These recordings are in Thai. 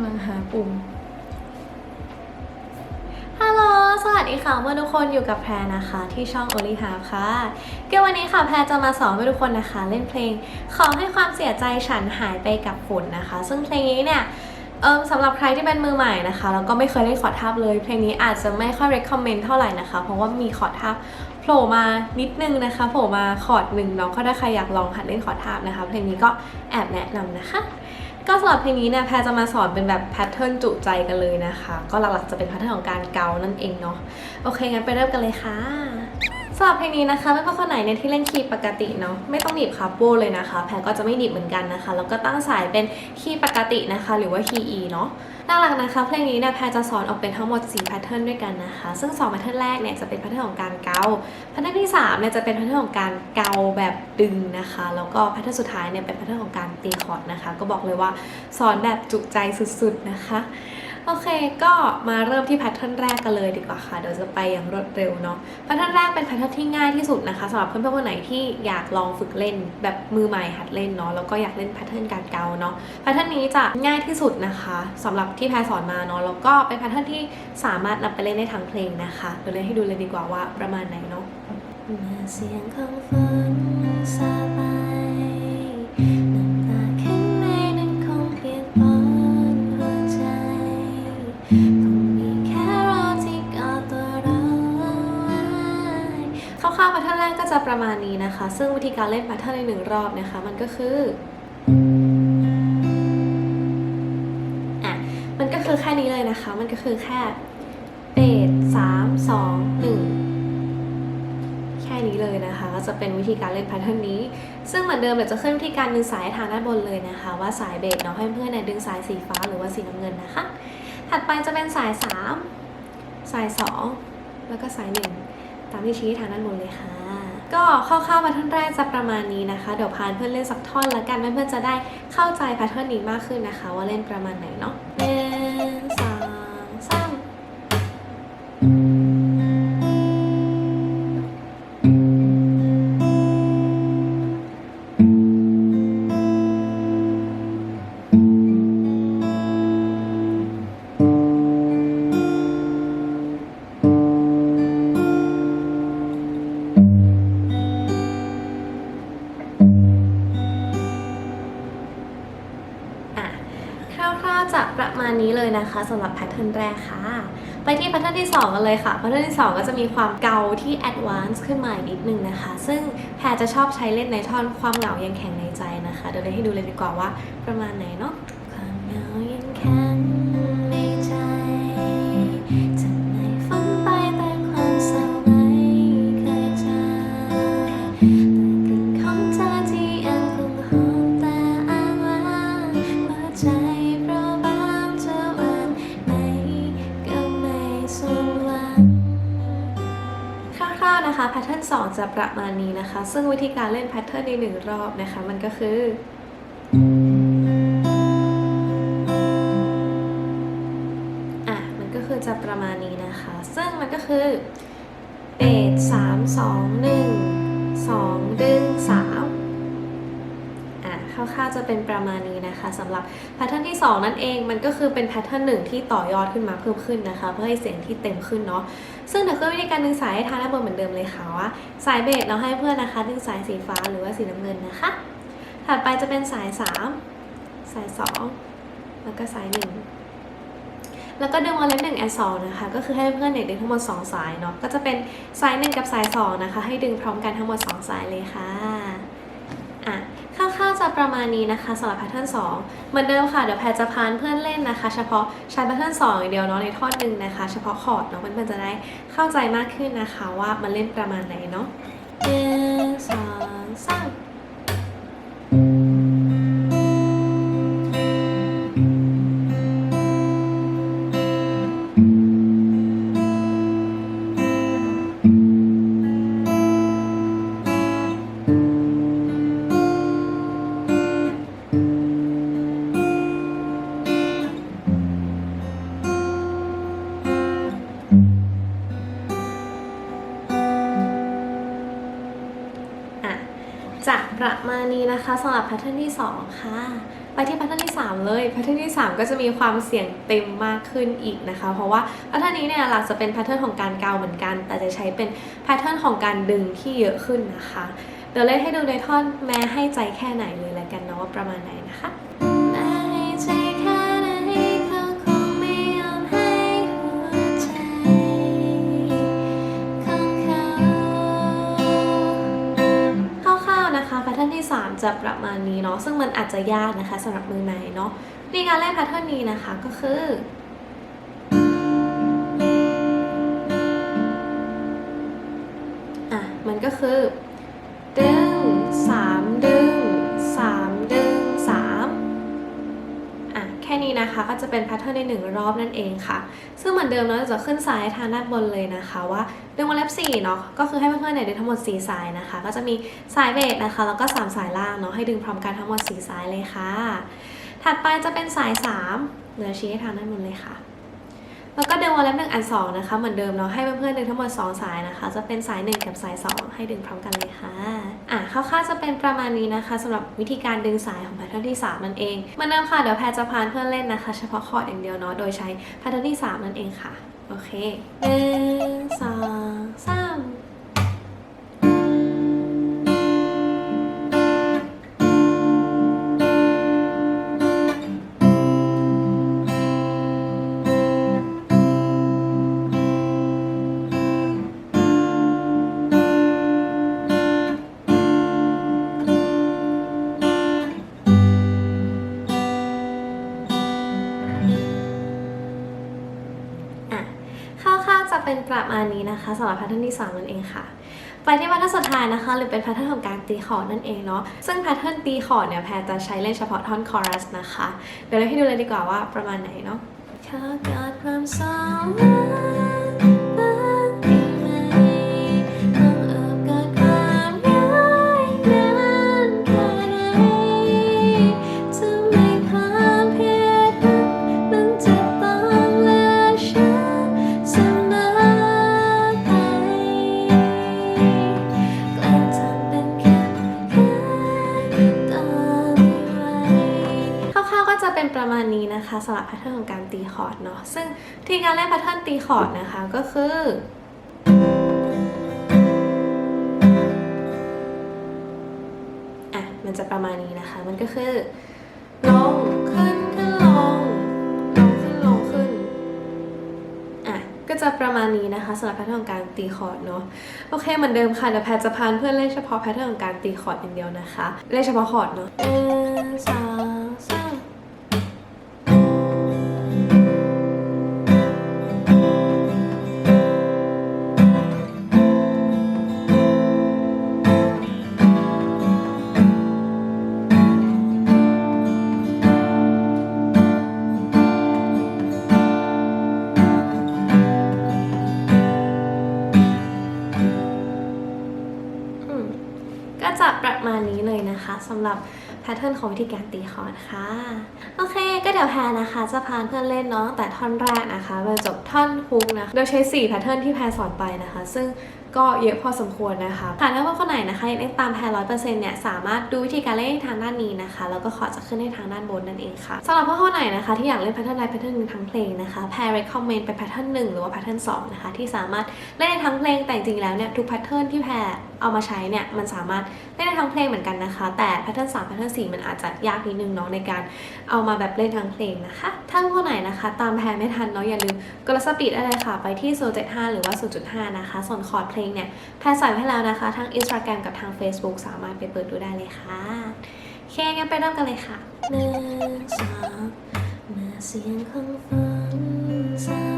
ำลังหาปุ่ม ฮัลโหล สวัสดีค่ะเมื่อทุกคนอยู่กับแพรนะคะ ที่ช่อง o l y h a ค่ะเกมวันนี้ค่ะแพรจะมาสอนให้ทุกคนนะคะ เล่นเพลง ขอให้ความเสียใจฉันหายไปกับฝนนะคะ ซึ่งเพลงนี้เนี่ยเออสำหรับใครที่เป็นมือใหม่นะคะแล้วก็ไม่เคยเล่นคอร์ดทับเลย เพลงนี้อาจจะไม่ค่อย recommend เท่าไหร่นะคะ เพราะว่ามีคอร์ดทับโผล่มานิดนึงนะคะโผล่มาคอร์ดหนึ่งเนาะก็ถ้าใครอยากลองหัดเล่นคอร์ดทับนะคะ เพลงนี้ก็แอบแนะนำนะคะ ก็สำหรับเพลงนี้เนี่ยแพรจะมาสอนเป็นแบบแพทเทิร์นจุใจกันเลยนะคะ ก็หลักๆจะเป็นแพทเทิร์นของการเกานั่นเองเนาะโอเคงั้นไปเริ่มกันเลยค่ะ สำหรับเพลงนี้นะคะไม่ว่าคนไหนเนี่ยที่เล่นคีย์ปกติเนาะไม่ต้องหนีบคาร์โบเลยนะคะ แพรก็จะไม่หนีบเหมือนกันนะคะ แล้วก็ตั้งสายเป็นคีย์ปกตินะคะ หรือว่าคีย์ E เนาะหลักๆนะคะเพลงนี้เนี่ยแพรจะสอนออกเป็นทั้งหมด4แพทเทิร์นด้วยกันนะคะ ซึ่ง2แพทเทิร์นแรกเนี่ยจะเป็นแพทเทิร์นของการเกาแพทเทิร์นที่3เนี่ยจะเป็นแพทเทิร์นของการเกาแบบดึงนะคะ แล้วก็แพทเทิร์นสุดท้ายเนี่ยเป็นแพทเทิร์นของการตีคอร์ดนะคะ ก็บอกเลยว่าสอนแบบจุใจสุดๆนะคะ โอเคก็มาเริ่มที่แพทเทิร์นแรกกันเลยดีกว่าค่ะ เดี๋ยวจะไปอย่างรวดเร็วเนาะแพทเทิร์นแรกเป็นแพทเทิร์นที่ง่ายที่สุดนะคะสำหรับเพื่อนๆคนไหนที่อยากลองฝึกเล่นแบบมือใหม่หัดเล่นเนาะแล้วก็อยากเล่นแพทเทิร์นการเกาเนาะแพทเทิร์นนี้จะง่ายที่สุดนะคะสำหรับที่แพรสอนมาเนาะแล้วก็เป็นแพทเทิร์นที่สามารถนำไปเล่นได้ทั้งเพลงนะคะเดี๋ยวเล่นให้ดูเลยดีกว่าว่าประมาณไหนเนาะเมื่อเสียงของฝน นี้นะคะ ซึ่งวิธีการเล่นแพทเทิร์นในหนึ่งรอบนะคะ มันก็คืออะมันก็คือแค่นี้เลยนะคะ มันก็คือแค่เบสสามสองหนึ่งแค่นี้เลยนะคะ ก็จะเป็นวิธีการเล่นแพทเทิร์นนี้ ซึ่งเหมือนเดิมเดี๋ยวจะขึ้นวิธีการดึงสายทางด้านบนเลยนะคะ ว่าสายเบสเนาะให้เพื่อนๆเนี่ยดึงสายสีฟ้าหรือว่าสีน้ำเงินนะคะ ถัดไปจะเป็นสาย3สาย2แล้วก็สาย1ตามที่ชี้ทางด้านบนเลยค่ะ ก็คร่าวๆแพทเทิร์นแรกจะประมาณนี้นะคะ เดี๋ยวพานเพื่อนเล่นสักท่อนแล้วกันเพื่อนๆจะได้เข้าใจแพทเทิร์นนี้มากขึ้นนะคะ ว่าเล่นประมาณไหนเนาะ นี้เลยนะคะสำหรับแพทเทิร์นแรกค่ะ ไปที่แพทเทิร์นที่ 2 กันเลยค่ะแพทเทิร์นที่ 2 ก็จะมีความเกาที่แอดวานซ์ขึ้นมาอีกนิดนึงนะคะ ซึ่งแพรจะชอบใช้เล่นในท่อนความเหงายังแข็งในใจนะคะ เดี๋ยวเลยให้ดูเลยดีกว่าว่าประมาณไหนเนาะความเหงายังแข็ง นะคะแพทเทิร์น2จะประมาณนี้นะคะ ซึ่งวิธีการเล่นแพทเทิร์นในหนึ่งรอบนะคะ มันก็คืออะมันก็คือจะประมาณนี้นะคะ ซึ่งมันก็คือเบสสามสองหนึ่งสองดึงสาม ร่าวๆจะเป็นประมาณนี้นะคะสำหรับแพทเทิร์นที่ 2 นั่นเองมันก็คือเป็นแพทเทิร์นหนึ่งที่ต่อยอดขึ้นมาเพิ่มขึ้นนะคะ เพื่อให้เสียงที่เต็มขึ้นเนาะซึ่งเดี๋ยวคือวิธีการดึงสายให้ทางด้านบนเหมือนเดิมเลยค่ะว่าสายเบสเราให้เพื่อนนะคะดึงสายสีฟ้าหรือว่าสีน้ำเงินนะคะ ถัดไปจะเป็นสาย 3 สาย 2 แล้วก็สาย 1 แล้วก็ดึงวอลเล็บหนึ่งแอนสองนะคะก็คือให้เพื่อนเนี่ยดึงทั้งหมด 2 สายเนาะก็จะเป็นสาย 1 กับสาย 2 นะคะ ให้ดึงพร้อมกันทั้งหมด 2 สายเลยค่ะ ประมาณนี้นะคะสำหรับแพทเทิร์น2เหมือนเดิมค่ะ เดี๋ยวแพทจะพานเพื่อนเล่นนะคะ เฉพาะใช้แพทเทิร์น2อย่างเดียวเนาะในท่อนหนึ่งนะคะ เฉพาะคอร์ดเนาะเพื่อนๆจะได้เข้าใจมากขึ้นนะคะว่ามันเล่นประมาณไหนเนาะ ประมาณนี้นะคะสำหรับแพทเทิร์นที่ 2 ค่ะ ไปที่แพทเทิร์นที่ 3 เลยแพทเทิร์นที่ 3 ก็จะมีความเสี่ยงเต็มมากขึ้นอีกนะคะ เพราะว่าแพทเทิร์นนี้เนี่ยหลักจะเป็นแพทเทิร์นของการเกาเหมือนกัน แต่จะใช้เป็นแพทเทิร์นของการดึงที่เยอะขึ้นนะคะ เดี๋ยวเล่นให้ดูในท่อนแม้ให้ใจแค่ไหนเลยแล้วกันเนาะว่าประมาณไหนนะคะ 3 จะประมาณนี้เนาะซึ่งมันอาจจะยากนะคะสำหรับมือใหม่เนาะในการเล่นแพทเทิร์นนี้นะคะก็คืออะมันก็คือดึง ก็จะเป็นแพทเทิร์นในหนึ่งรอบนั่นเองค่ะ ซึ่งเหมือนเดิมเนาะจะขึ้นสายทางด้านบนเลยนะคะว่าดึงวงเล็บ4เนาะก็คือให้เพื่อนๆเนี่ยดึงทั้งหมด 4 สายนะคะ ก็จะมีสายเบสนะคะ แล้วก็ 3 สายล่างเนาะให้ดึงพร้อมกันทั้งหมด 4 สายเลยค่ะ ถัดไปจะเป็นสาย 3 เหลือชี้ให้ทางด้านบนเลยค่ะ แล้วก็ดึงวงเล็บหนึ่งอันสองนะคะ เหมือนเดิมเนาะให้เพื่อนๆดึงทั้งหมด2สายนะคะ จะเป็นสาย 1 กับสาย 2 ให้ดึงพร้อมกันเลยค่ะอะคร่าวๆจะเป็นประมาณนี้นะคะสำหรับวิธีการดึงสายของแพทเทิร์นที่ 3 นั่นเองเหมือนเดิมค่ะเดี๋ยวแพรจะพานเพื่อนเล่นนะคะ เฉพาะคอร์ดอย่างเดียวเนาะโดยใช้แพทเทิร์นที่ 3 นั่นเองค่ะโอเคหนึ่งสองสาม ประมาณนี้นะคะสำหรับแพทเทิร์นที่3นั่นเองค่ะ ไปที่แพทเทิร์นสุดท้ายนะคะ หรือเป็นแพทเทิร์นของการตีคอร์ดนั่นเองเนาะซึ่งแพทเทิร์นตีคอร์ดเนี่ยแพรจะใช้เล่นเฉพาะท่อนคอรัสนะคะ เดี๋ยวเราให้ดูเลยดีกว่าว่าประมาณไหนเนาะ ประมาณนี้นะคะสำหรับแพทเทิร์นของการตีคอร์ดเนาะซึ่งที่การเล่นแพทเทิร์นตีคอร์ดนะคะก็คืออะมันจะประมาณนี้นะคะ มันก็คือลงขึ้นขึ้นลงลงขึ้นลงขึ้นอะก็จะประมาณนี้นะคะสำหรับแพทเทิร์นของการตีคอร์ดเนาะโอเคเหมือนเดิมค่ะเดี๋ยวแพทจะพานเพื่อนเล่นเฉพาะแพทเทิร์นของการตีคอร์ดอย่างเดียวนะคะเล่นเฉพาะคอร์ดเนาะหนึ่งสอง มาณนี้เลยนะคะสำหรับแพทเทิร์นของวิธีการตีคอร์ดค่ะ โอเค ก็เดี๋ยวแพรนะคะ จะพาเพื่อนเล่นเนาะตั้งแต่ท่อนแรกนะคะมาจบท่อนฮุกนะคะโดยใช้4แพทเทิร์นที่แพรสอนไปนะคะ ซึ่ง ก็เยอะพอสมควรนะคะค่ะถ้าว่าคนไหนนะคะยังเล่นตามแพรร้อยเปอร์เซ็นต์เนี่ยสามารถดูวิธีการเล่นทางด้านนี้นะคะ แล้วก็ขอจะขึ้นให้ทางด้านบนนั่นเองค่ะสำหรับพ่อนคนไหนนะคะ ที่อยากเล่นแพทเทิร์นใดแพทเทิร์นหนึ่งทั้งเพลงนะคะแพร recommend ไปแพทเทิร์นหนึ่งหรือว่าแพทเทิร์นสองนะคะที่สามารถเล่นได้ทั้งเพลงแต่จริงแล้วเนี่ยทุกแพทเทิร์นที่แพรเอามาใช้เนี่ยมันสามารถเล่นได้ทั้งเพลงเหมือนกันนะคะ แต่แพทเทิร์น3แพทเทิร์น4มันอาจจะยากนิดนึงเนาะในการเอามาแบบเล่นทั้งเพลงนะคะถ้าคนไหนนะคะ ตามแพรไม่ทันเนาะอย่าลืมกดสปีดได้เลยค่ะไปที่0.75หรือว่า0.5นะคะส่วนคอร์ดเพลงเนี่ยแพรใส่ไว้ให้แล้วนะคะ ทั้ง Instagram กับทาง Facebook สามารถไปเปิดดูได้เลยค่ะโอเคงั้นไปเริ่มกันเลยค่ะหนึ่งสองเมื่อเสียงของฝนซาไปน้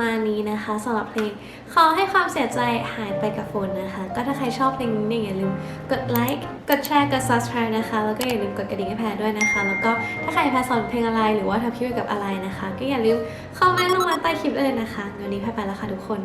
มานี้นะคะสำหรับเพลงขอให้ความเสียใจหายไปกับฝนนะคะ ก็ถ้าใครชอบเพลงนี้เนี่ยอย่าลืมกดไลค์กดแชร์กด subscribe นะคะ แล้วก็อย่าลืมกดกระดิ่งให้แพรด้วยนะคะ แล้วก็ถ้าใครแพรสอนเพลงอะไรหรือว่าทำคลิปเกี่ยวกับอะไรนะคะ ก็อย่าลืมคอมเมนต์ลงมาใต้คลิปเลยนะคะวันนี้แพรไปแล้วค่ะทุกคน